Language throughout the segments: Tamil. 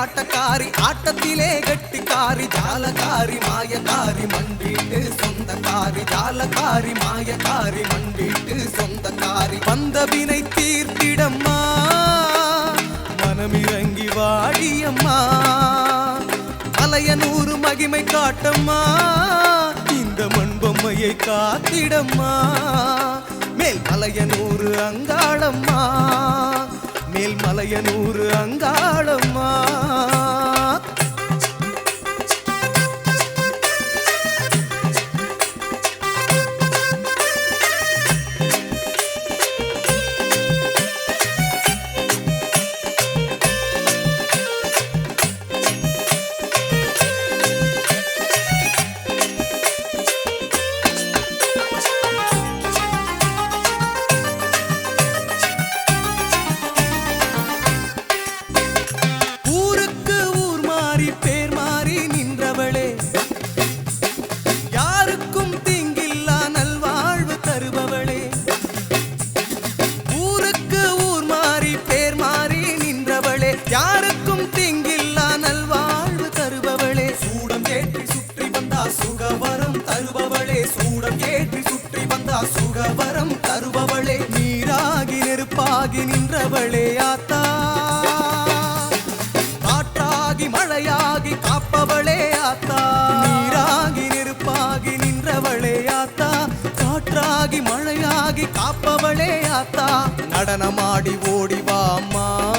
ஆட்டக்காரி ஆட்டத்திலே கட்டிக்காரி ஜாலக்காரி மாயக்காரி மண்டிட்டு சொந்தக்காரி ஜாலக்காரி மாயக்காரி மண்டிட்டு சொந்தக்காரி. வந்த வினை தீர்த்திடம்மா மனமிறங்கி வாடியம்மா. மலையனூறு மகிமை காட்டம்மா இந்த மண்பொம்மையை காத்திடம்மா. மேல் மலையனூறு அங்காளம்மா. மேல் மலையனூறு அங்காளம்மா. காற்றாகி நின்றவளே ஆத்தா. காற்றாகி மழையாகி காப்பவளே ஆத்தா. நீராகி நெருப்பாகி நின்றவளே ஆத்தா. காற்றாகி மழையாகி காப்பவளே ஆத்தா. நடனமாடி ஓடி அம்மா.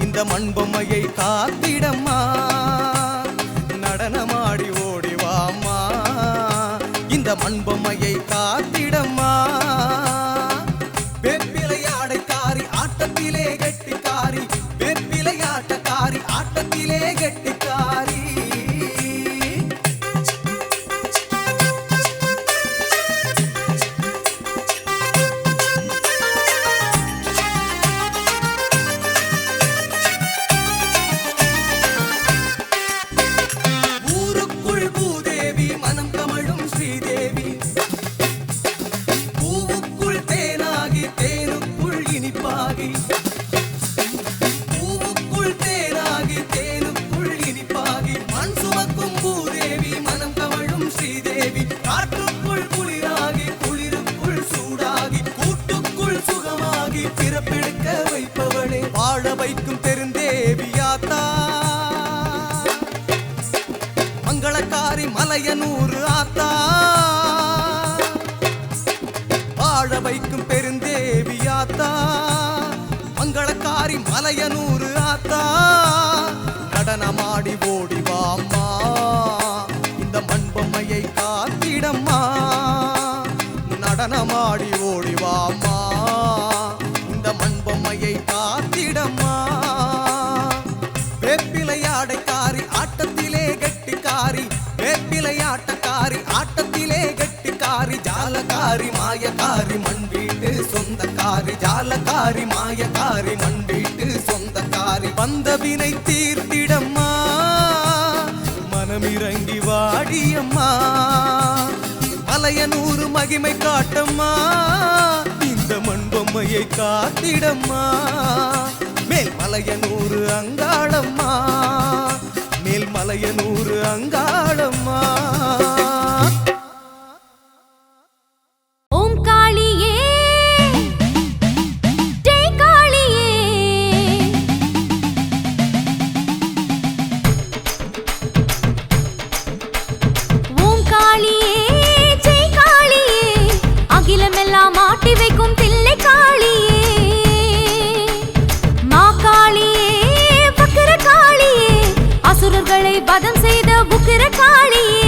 இந்த மண்பொம்மையை காத்திடம்மா. நடனமாடி ஓடி அம்மா. இந்த மண்பொம்மையை காத்திடம்மா. வெப்பிலையாடை ஆட்டத்திலே கட்டி மலையனூறு வாழ வைக்கும் பெருந்தேவியாத்தா மங்களக்காரி மலையனூறு ஆத்தா. நடனமாடி ஓடி வா இந்த மண்பொம்மையை காத்திடம்மா. நடனமாடி மாயக்காரி மண் வீட்டு சொந்தக்காரி ஜாலக்காரி மாயக்காரி மண் வீட்டு சொந்தக்காரி. வந்த வினை தீர்த்திடம்மா மனமிறங்கி வாடியம்மா. மலையனூறு மகிமை காட்டம்மா இந்த மண் பொம்மையை காத்திடம்மா. மேல் மலையனூறு அங்காளம்மா மேல் மலையனூறு அங்காளம்மா. வதம் செய்த உக்கிர காளியே.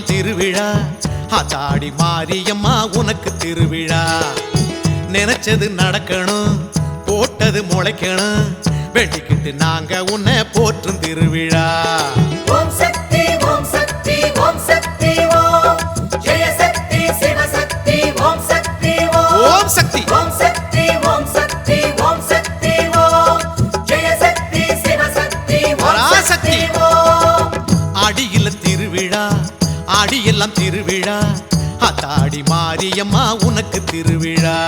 ஆடியெல்லாம் திருவிழா. அதாடி மாரியம்மா உனக்கு திருவிழா. நினைச்சது நடக்கணும் போட்டது முளைக்கணும். வெட்டிக்கிட்டு நாங்க உன்னை போற்றும் திருவிழா. ஓம் சக்தி ஓம் சக்தி ஓம் சக்தி ஓம். ஜெய சக்தி சிவசக்தி ஓம் சக்தி ஓம். ஓம் சக்தி. ஓம் சக்தி. எல்லாம் திருவிழா. அத்தாடி மாரியம்மா உனக்கு திருவிழா.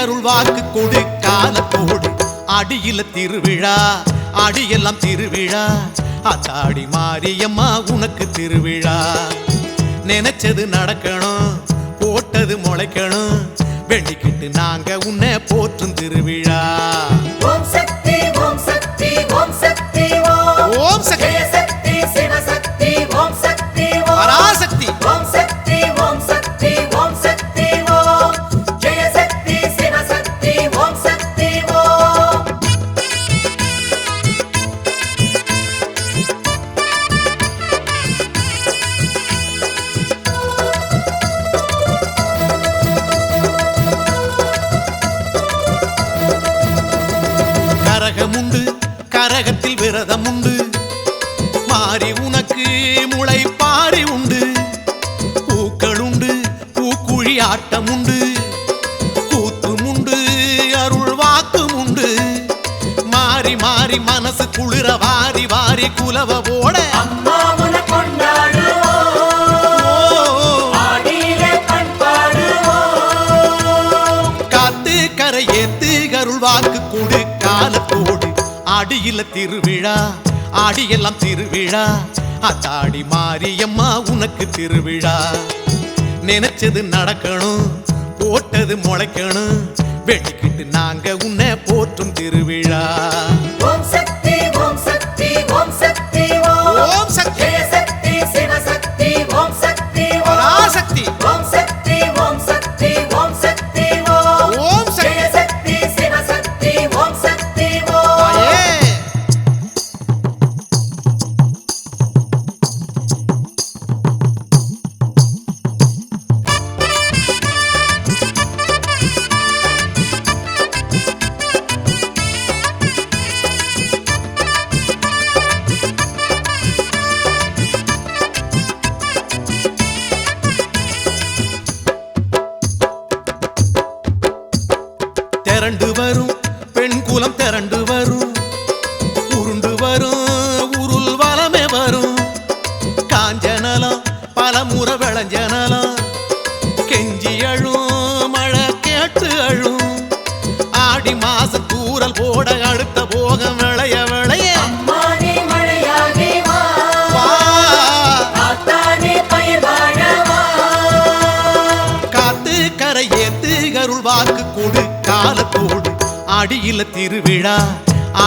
கரையேத்து கருள் வாக்கு கொடு. காலத்தோடு அடியில திருவிழா அடியெல்லாம் திருவிழா. அத்தாடி மாரியம்மா உனக்கு திருவிழா. நினைச்சது நடக்கணும் போட்டது முளைக்கணும். வேண்டிக்கிட்டு நாங்க உன்னை போற்றும் திருவிழா. ஓம் சக்தி ஓம் சக்தி ஓம் சக்தி ஓம். சக்தி. ஜெய சக்தி சிவசக்தி ஓம் சக்தி பராசக்தி. ஓம் சக்தி உண்டு. மாறி உனக்கு முளை பாரி உண்டு. பூக்கள் உண்டு பூக்குழி ஆட்டம் உண்டு கூத்தும் உண்டு அருள் வாக்கும் உண்டு மாறி மாறி மனசு குளிர வாரி வாரி குலவ ஆடியில திருவிழா ஆடியெல்லாம் திருவிழா. அத்தாடி மாரியம்மா உனக்கு திருவிழா. நினைச்சது நடக்கணும் போட்டது முளைக்கணும். வெட்டிக்கிட்டு நாங்க உன்னை போற்றும் திருவிழா.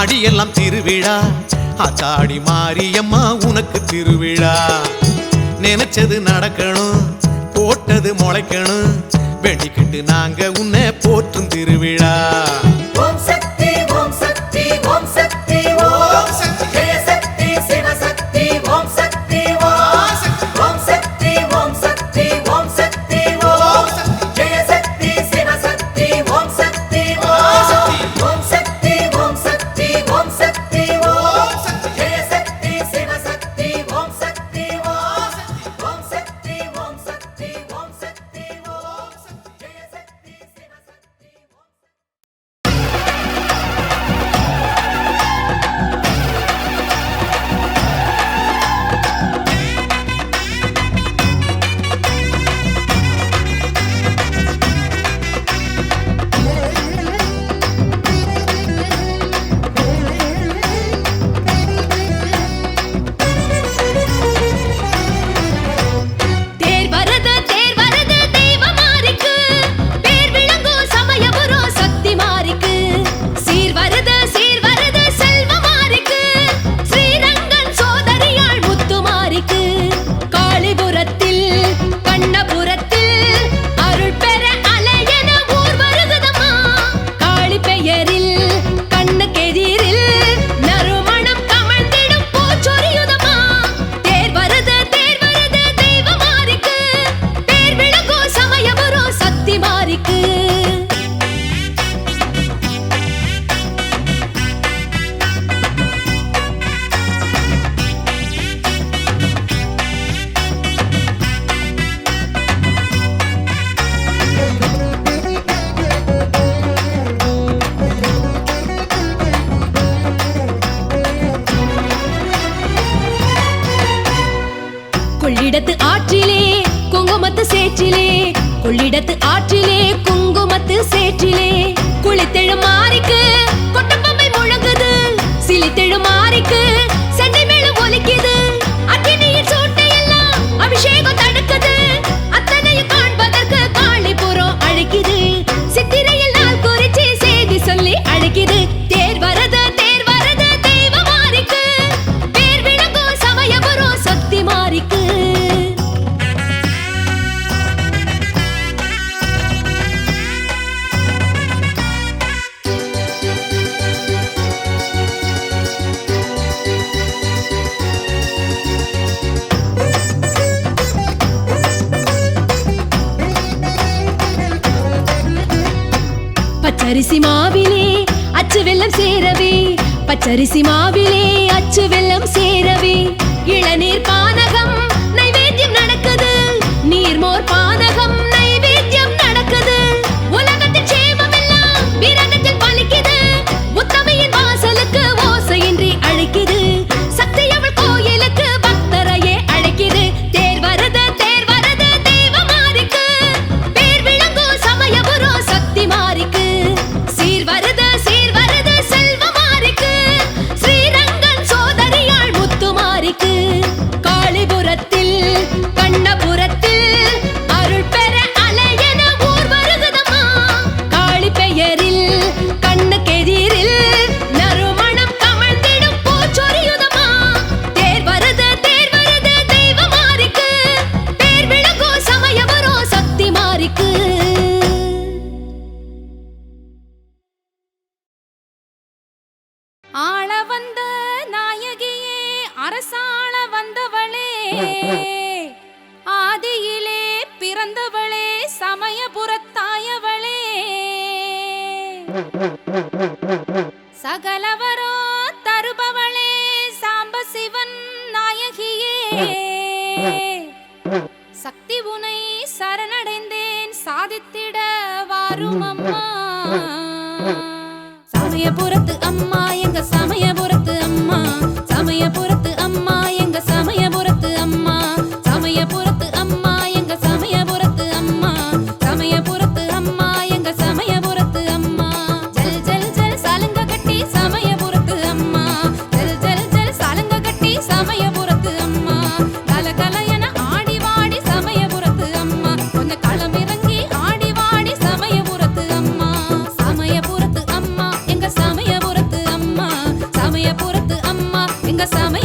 அடியெல்லாம் திருவிழா. ஆச்சாடி மாரியம்மா உனக்கு திருவிழா. நினைச்சது நடக்கணும் போட்டது முளைக்கணும். வெடிக்கிட்டு நாங்க உன்னை போற்றும் திருவிழா. ஆற்றிலே குங்குமத்து சேற்றிலே குளித்தெழு மாறிக்கு கொட்டப்பம்பை முழங்குது சிலித்தெழு மாறி பச்சரிசி மாவிலே அச்சு வெள்ளம் சேரவே. பச்சரிசி மாவிலே அச்சு வெள்ளம் சேரவே. இளநீர் பானகம் நைவேத்தியம் நடக்குது. நீர்மோர் பானகம் சக்தி உனை சரணடைந்தேன் சாதித்திட வாரும் அம்மா சமயபுரத்து அம்மா எங்க சமயபுரம் самый